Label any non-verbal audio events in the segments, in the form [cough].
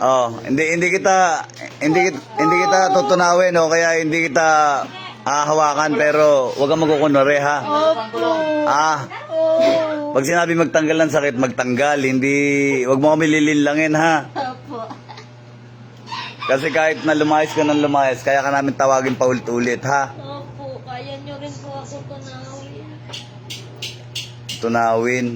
Oh, hindi hindi kita hindi kita, hindi kita tutunawin o kaya hindi kita hahawakan pero wag kang magkukunwari ha. Opo. Ah, Oh. pag sinabi magtanggal ng sakit, magtanggal. Hindi, wag mo kami lilinlangin ha. Opo. Kasi kahit na lumayas ka ng lumayas, kaya ka namin tawagin pa ulit ha. Opo. Kaya nyo rin po ako tunawin. Tunawin.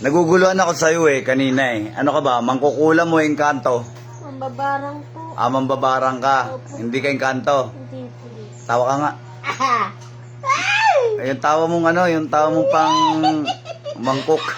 Naguguluhan ako sa'yo eh, kanina eh. Ano ka ba, mangkukulam mo yung kanto. Mambabarang po. Amang babarang ka. Hindi ka yung kanto. Hindi po. Tawa ka nga. Aha. Eh, Yung tawa mong ano, yung tawa mong pang mangkok. [laughs]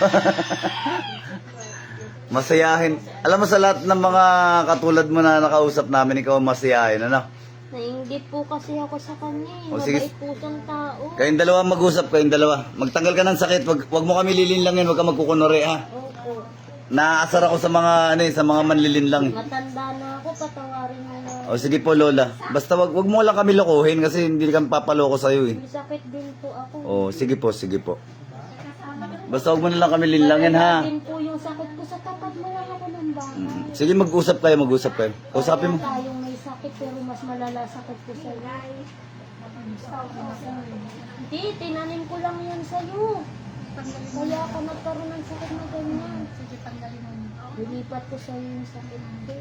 masayahin. Alam mo sa lahat ng mga katulad mo na nakausap namin, ikaw masayahin, ano? Nainggit po kasi ako sa kanya eh. O, sige. Mabait po siyang tao. Kayong dalawa mag-usap, kayong dalawa. Magtanggal ka ng sakit, wag, wag mo kami lilinlangin, wag ka magkukunore ha. Opo. Naasar ako sa mga ano eh, sa mga manlilinlang. Matanda na ako, patawarin mo na. O sige po Lola. Basta wag, wag mo lang kami lokohin kasi hindi kami papaloko sa iyo eh. May sakit din po ako. O sige po, sige po. Basta wag mo na lang kami linlangin ha. din po yung sakit ko sa tapat mo lang ako ng bahay. Mm. Sige mag-usap kayo, mag-usap kayo. Kausapin mo. Tayong sakit pero mas malala sakit ko sa Hindi, tinanim ko lang yan sa'yo. Kaya ako nagkaroon ng sakit na ganyan. Sige, tanggalin mo. Dilipat ko sa'yo yung sakit ko.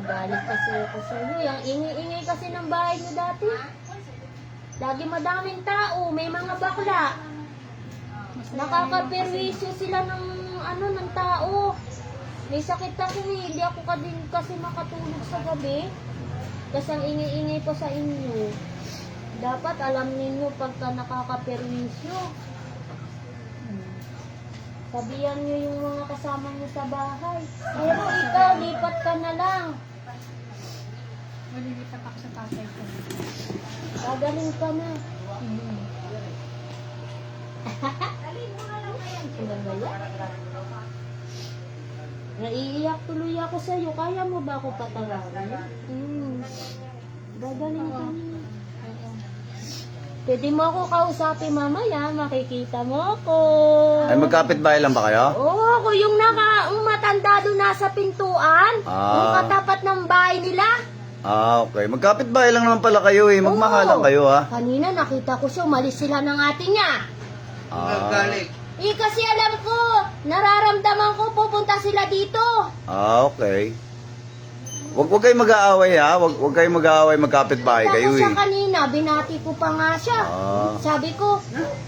Nagalit kasi ako sa'yo. Yung ingi-ingay kasi ng bahay niyo dati. Lagi madaming tao, may mga bakla. Nakakaperwisyo sila ng ano ng tao. May sakit ako eh. Hindi ako ka din kasi makatulog sa gabi. Kasi ang ingay-ingay pa sa inyo. Dapat alam ninyo pagka nakakaperwisyo. Hmm. Sabihan nyo yung mga kasama nyo sa bahay. Pero ikaw, lipat ka na lang. Malilipat ako sa tatay ko. Gagaling ka na. Hmm. Ang ganda yan. Naiiyak tuloy ako sa'yo. Kaya mo ba ako patawarin? Hmm. Gagaling ka na. Pwede mo ako kausapin mamaya. Makikita mo ako. Ay magkapit bahay lang ba kayo? Oo, ako yung naka, yung matanda doon nasa pintuan. Ah. Yung katapat ng bahay nila. Ah, okay. Magkapit bahay lang naman pala kayo eh. Magmahalan Oo. kayo ha. Kanina nakita ko siya, umalis sila ng ate niya. Ah, Eh kasi alam ko, nararamdaman ko pupunta sila dito. ah okay. Wag wag kayong mag-aaway ha. Wag wag kayong mag-aaway, magkapit bahay Tapos kayo siya eh. kanina, binati ko pa nga siya. Ah. Sabi ko,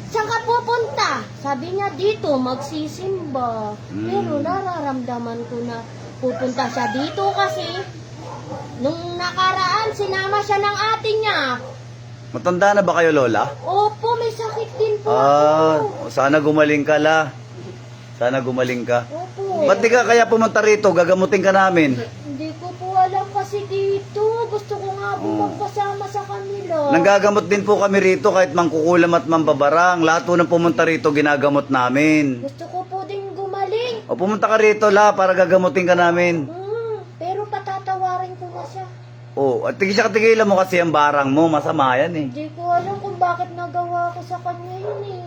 saan ka pupunta? Sabi niya, dito, magsisimba. Hmm. Pero nararamdaman ko na pupunta siya dito kasi nung nakaraan, sinama siya ng ate niya. Matanda na ba kayo, Lola? Opo, may sakit din po Ah, ako. sana gumaling ka la. Sana gumaling ka. Opo. Ba't di ka kaya pumunta rito? Gagamutin ka namin. Hindi ko po alam kasi dito. Gusto ko nga po Oh. magpasama sa kanila. Nanggagamot din po kami rito kahit mangkukulam at mambabarang. Lahat po ng pumunta rito ginagamot namin. Gusto ko po din gumaling. O pumunta ka rito la para gagamutin ka namin. Hmm, pero patatawarin ko na siya. O, at tigil siya katigilan mo kasi ang barang mo. Masama yan eh. Hindi ko alam kung bakit nagawa ko sa kanya yun eh.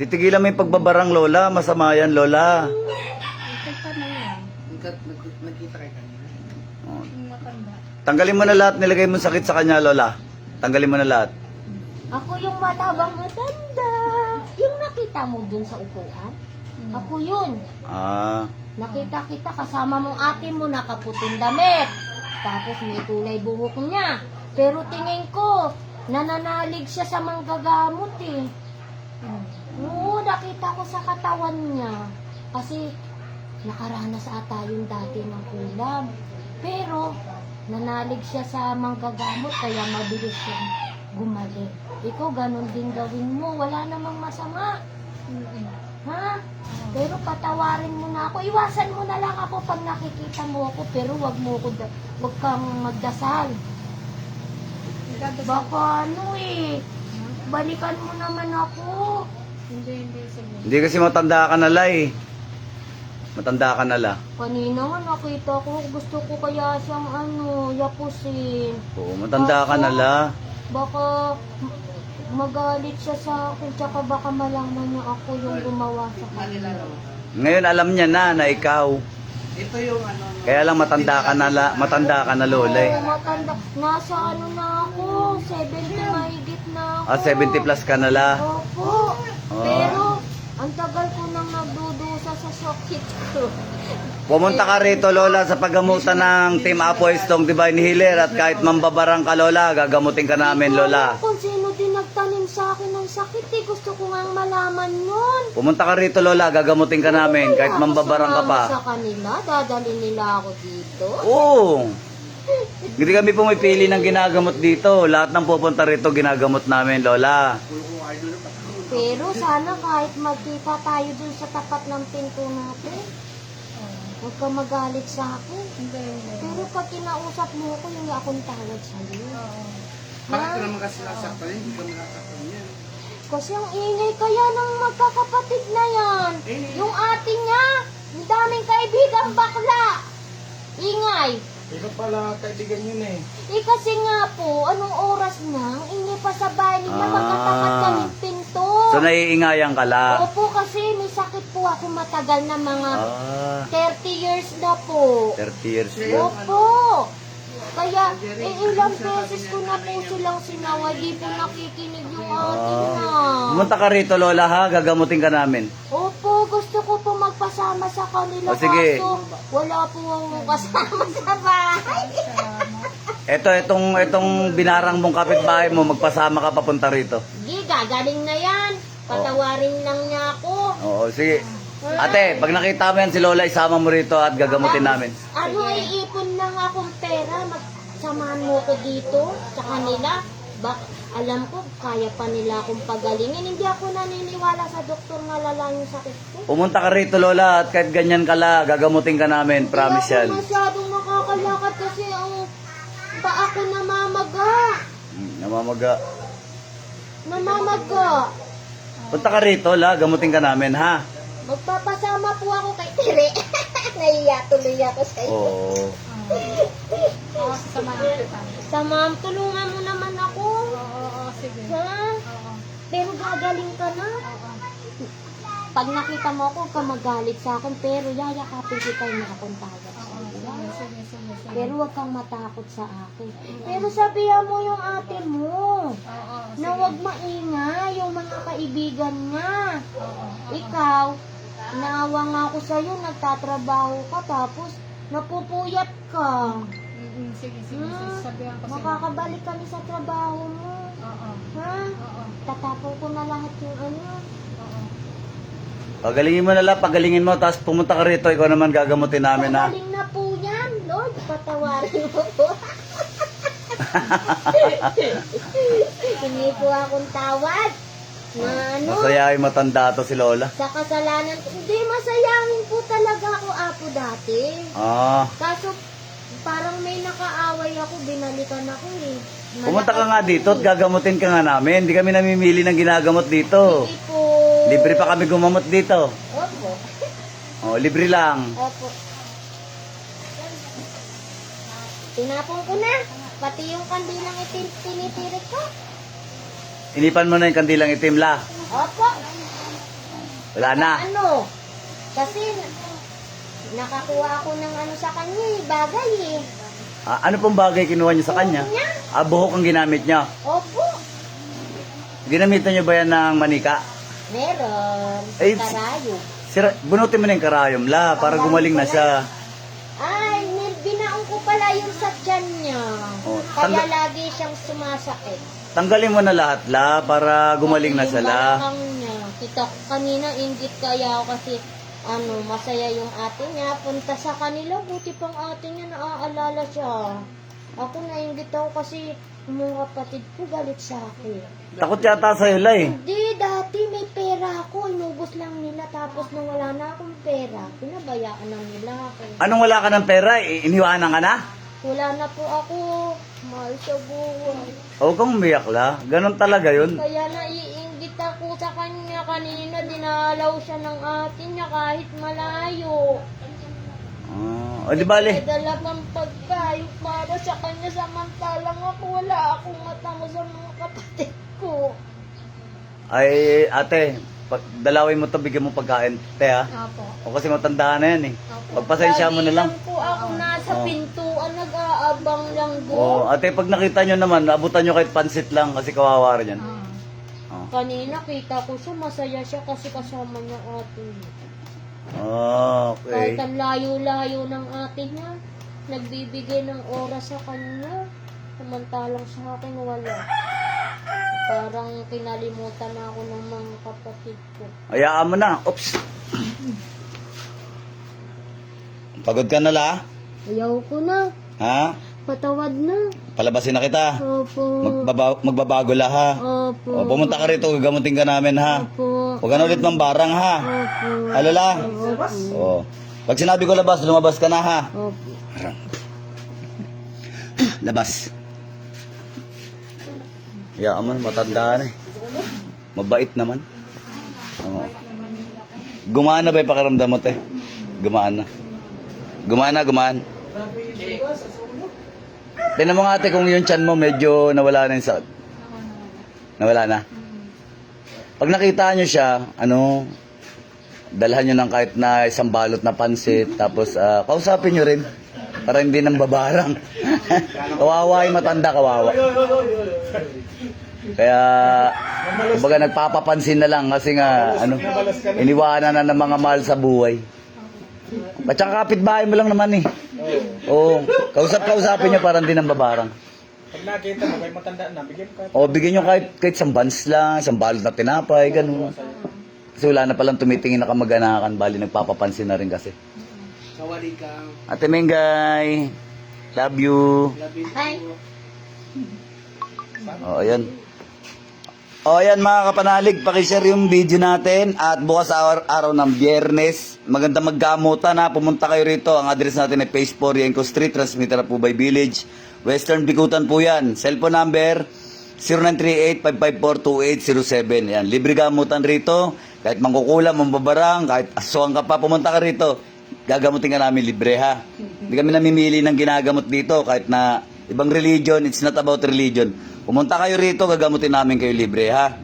Titigilan mo yung pagbabarang, Lola. Masama yan, Lola. Nagkita kayo kanina. Matanda. Tanggalin mo na lahat. Nilagay mo sakit sa kanya, Lola. Tanggalin mo na lahat. Ako yung matabang matanda. Yung nakita mo dun sa upuan. Ako yun. Ah, Nakita kita kasama mong ate mo nakaputing damit. Tapos may tulay buhok niya. Pero tingin ko, nananalig siya sa manggagamot eh. Oo, nakita ko sa katawan niya. Kasi nakaranas ata yung dati ng kulam. Pero nanalig siya sa manggagamot kaya mabilis siyang gumaling. Ikaw ganun din gawin mo. Wala namang masama. Ha? Pero patawarin mo na ako. Iwasan mo na lang ako pag nakikita mo ako. Pero wag mo ako, da- wag kang magdasal. Baka ano eh. Balikan mo naman ako. Hindi, hindi. Sige. hindi kasi matanda ka na, la eh. Matanda ka na, la. Kanina nga nakita ko. Gusto ko kaya siyang ano, yapusin. Oo, matanda ka na, la. Baka magalit siya sa akin. Tsaka baka malaman niya ako yung gumawa sa kanya. Ngayon alam niya na na ikaw. Ito yung ano. no? Kaya lang matanda ka na, la, matanda ka na lola eh. Oo, matanda. Nasa ano na ako, 70 mahigit na ako. Ah, 70 plus ka na la. Opo. Ah. Pero, ang tagal ko nang nagdudusa sa sakit ko. Pumunta ka rito lola sa paggamutan ng Team Apo Estong Divine Healer at kahit mambabarang ka lola, gagamutin ka namin lola. Kung sa akin ng sakit eh. Gusto ko nga malaman yun. Pumunta ka rito lola, gagamutin ka namin kahit mambabarang ka pa. sa kanila, dadali nila ako dito. Oo. Hindi kami pumipili ng ginagamot dito. Lahat ng pupunta rito ginagamot namin lola. Pero sana kahit magkita tayo dun sa tapat ng pinto natin, huwag ka magalit sa akin. Pero pag kinausap mo ako, hindi akong tawad sa'yo. Oo. Bakit ka naman kasi nasaktan yun? Hindi ka nasaktan yan. Kasi ang ingay kaya ng magkakapatid na yan. Yung ate niya, ang daming kaibigan bakla. Ingay. Pero pala kaibigan yun eh. Eh kasi nga po, anong oras na, ang ingay pa sa bahay nila, Ah. magkatapat kaming pinto. So naiingayan ka la. Opo, kasi may sakit po ako matagal na mga Ah, 30 years na po. 30 years po. Opo. Kaya, eh, ilang beses ko na po silang sinawa, di po nakikinig yung ating na. Pumunta ka rito lola ha, gagamutin ka namin. Opo, gusto ko po magpasama sa kanila. O, sige. Kaso, wala po akong kasama sa bahay. Ito, itong, itong binarang mong kapitbahay mo, magpasama ka papunta rito. Sige, gagaling na yan. Patawarin lang niya ako. Oo, sige. Ate, pag nakita mo yan si Lola, isama mo rito at gagamutin namin. Ano, iipon lang akong pera. Magsamahan mo ko dito sa kanila. Bak alam ko, kaya pa nila akong pagalingin. Hindi ako naniniwala sa doktor na lala yung sakit ko. Pumunta ka rito Lola at kahit ganyan ka la, gagamutin ka namin. Promise yan. Hindi ako masyadong makakalakad kasi ang paa ko namamaga. Hmm, Namamaga. Namamaga. Punta ka rito la, gamutin ka namin ha. Magpapasama po ako kay Tere. [laughs] Naiya tuloy ako sa iyo. Oo. Oo, sasamahan kita. Sa ma'am, tulungan mo naman ako. Oo, oo, sige. Ha? Oo, Pero gagaling ka na. oo. Pag nakita mo ako, huwag ka magalit sa akin. Pero yayakapin kita yung akong tawad sa Oo, sige, iyo. sige, sige, sige. Pero huwag kang matakot sa akin. Pero sabihan mo yung ate mo. Oo, Na huwag maingay yung mga kaibigan niya. oo, oo. Ikaw, naawa nga ako sa'yo, nagtatrabaho ka, tapos napupuyat ka. Mm, Sige, sige, sige. Hmm? Sabihan ko sila. Makakabalik kami sa trabaho mo. Oo, Ha? oo, Tatapon ko na lahat yung ano. oo. Pagalingin mo na la, pagalingin mo, tapos pumunta ka rito, ikaw naman gagamutin namin ha. Magaling na po yan, Lord. Patawarin mo po. [laughs] Hindi po akong tawad. Na ano? Masaya yung matanda to si Lola. Sa kasalanan. Hindi, masayangin po talaga ako, Apo, dati. Ah, Kaso, parang may nakaaway ako, binalikan ako eh. Malakas pumunta ka nga dito at gagamutin ka nga namin. Hindi kami namimili ng ginagamot dito. Hindi po. Libre pa kami gumamot dito. Opo. [laughs] Oh, libre lang. Opo. Tinapon ko na. Pati yung kandilang itin tinitirik ko. Inipan mo na yung kandilang itim la. Opo. Wala na. Ano? Kasi nakakuha ako ng ano sa kanya eh, bagay eh. Ah, ano pong bagay kinuha niyo sa kanya? Niya? Ah, buhok ang ginamit niya. Opo. Ginamitan niyo ba yan ng manika? Meron. Eh, Karayo. Sira, bunutin mo na yung karayom la para gumaling na siya. Kaya tangga- lagi siyang sumasakit. Tanggalin mo na lahat la para gumaling na Yung siya la. balakang niya. Kita kanina, ingit kaya ako kasi ano, masaya yung ate niya. Punta sa kanila, buti pang ate niya naaalala siya. Ako nainggit ako kasi yung mga kapatid ko galit sa akin. Takot yata sa'yo la eh. Hindi, dati may pera ako. Inubos lang nila tapos nung wala na akong pera, pinabayaan na nila ako. Anong wala ka ng pera? I- iniwanan ka na? Wala na po ako. Mahal sa buhay. Huwag kang umiyak la. Ganon talaga yun. Kaya naiinggit ako sa kanya kanina. Dinalaw siya ng atin niya kahit malayo. Ah, o di bale. Dala pang pagkain para sa kanya samantalang ako wala akong matamo sa mga kapatid ko. Ay, ate, pag, dalawin mo to, bigyan mo pagkain. Te ha? Opo. O kasi matanda na yan eh. Opo. Pagpasensya mo na lang. Lagi po ako nasa Oh. pintuan, nag-aabang lang go. O, ate, pag nakita nyo naman, abutan nyo kahit pansit lang kasi kawawa rin yan. Ah. Oh. Kanina kita ko siya, masaya siya kasi kasama niya ate. Oh, Kahit okay. ang layo-layo ng ate niya, nagbibigay ng oras sa kanya. Samantalang sa akin wala. Parang kinalimutan na ako ng mga kapatid ko. Hayaan mo na. Oops. Pagod ka na la? Ayaw ko na. Ha? Patawad na. Palabasin na kita. Opo. Magbaba- magbabago la ha. Opo. O, pumunta ka rito, gagamutin ka namin ha. Opo. Huwag ka na ulit mambarang ha. Opo. Alala? O. Pag sinabi ko labas, lumabas ka na ha. Opo. Labas. Ya, man, matanda na eh. Mabait naman. Oo. Gumana ba yung pakiramdam mo, te? Gumana. Gumana, gumaan. Tingnan mo nga, ate, kung yung chan mo medyo nawala na yung sakit. Nawala na. Pag nakita nyo siya, ano, dalhan nyo ng kahit na isang balot na pansit, tapos ah, kausapin nyo rin. Para hindi nang babarang. [laughs] kawawa yung matanda, kawawa. Kaya, kumbaga nagpapapansin na lang kasi nga, ano, iniwanan na ng mga mahal sa buhay. At saka kapitbahay mo lang naman eh. Oo. Kausap-kausapin niya para hindi nang babarang. Pag nakita mo, kayo matanda na, bigyan ka. O, bigyan nyo kahit, kahit isang buns lang, isang balot na tinapay, ganun. Kasi wala na palang tumitingin na kamag-anakan, bali nagpapapansin na rin kasi. Sawali ka. Ate Mengay, love you. Labi Hi. O, ayan. O, ayan mga kapanalig, pakishare yung video natin at bukas araw, araw ng biyernes. Maganda maggamutan ha, pumunta kayo rito. Ang address natin ay Phase 4, Yenko Street, transmitter na po by Village. Western Bikutan po yan. Cellphone number 0938-554-2807. Yan, libre gamutan rito. Kahit mangkukulam, mambabarang, kahit aswang ka pa, pumunta ka rito. Gagamutin ka namin libre ha. Hindi kami namimili ng ginagamot dito kahit na ibang religion, it's not about religion. Pumunta kayo rito, gagamutin namin kayo libre ha.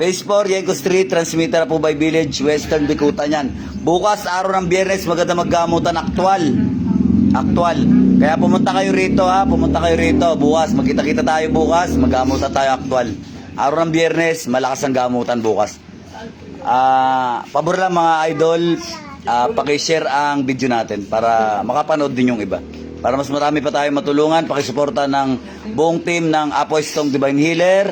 Phase 4, Yenko Street, transmitter po by Village, Western Bikutan yan. Bukas, araw ng biyernes, maganda maggamutan aktual. Aktual. Kaya pumunta kayo rito ha, pumunta kayo rito. Bukas, magkita-kita tayo bukas, maggamutan tayo aktual. Araw ng biyernes, malakas ang gamutan bukas. Ah, pabor lang mga idol, ah, paki-share ang video natin para makapanood din yung iba. Para mas marami pa tayo matulungan, pakisuporta ng buong team ng Apoistong Divine Healer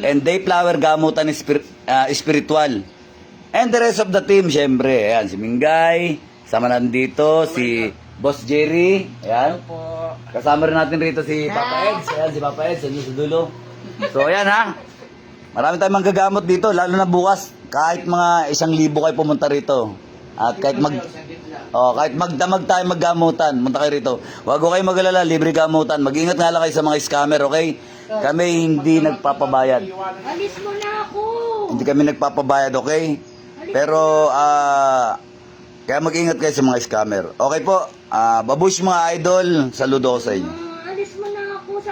and Dayflower Gamutan Espir- ah, Espiritual. And the rest of the team, syempre, ayan, si Mingay, sama nandito, si Boss Jerry, ayan. Kasama rin natin rito si Papa Eds. Ayan, si Papa Eds, andun sa dulo. So, ayan ha. Marami tayong manggagamot dito, lalo na bukas. Kahit mga isang libo kayo pumunta rito. At kahit mag... Oh, kahit magdamag tayo maggamutan, punta kayo rito. Huwag ko kayo magalala, libre gamutan. Mag-ingat nga lang kayo sa mga scammer, okay? Kami hindi nagpapabayad. Alis mo na ako. Hindi kami nagpapabayad, okay? Pero, ah... kaya mag-ingat kayo sa mga scammer. Okay po, ah babush mga idol, saludo ko sa inyo.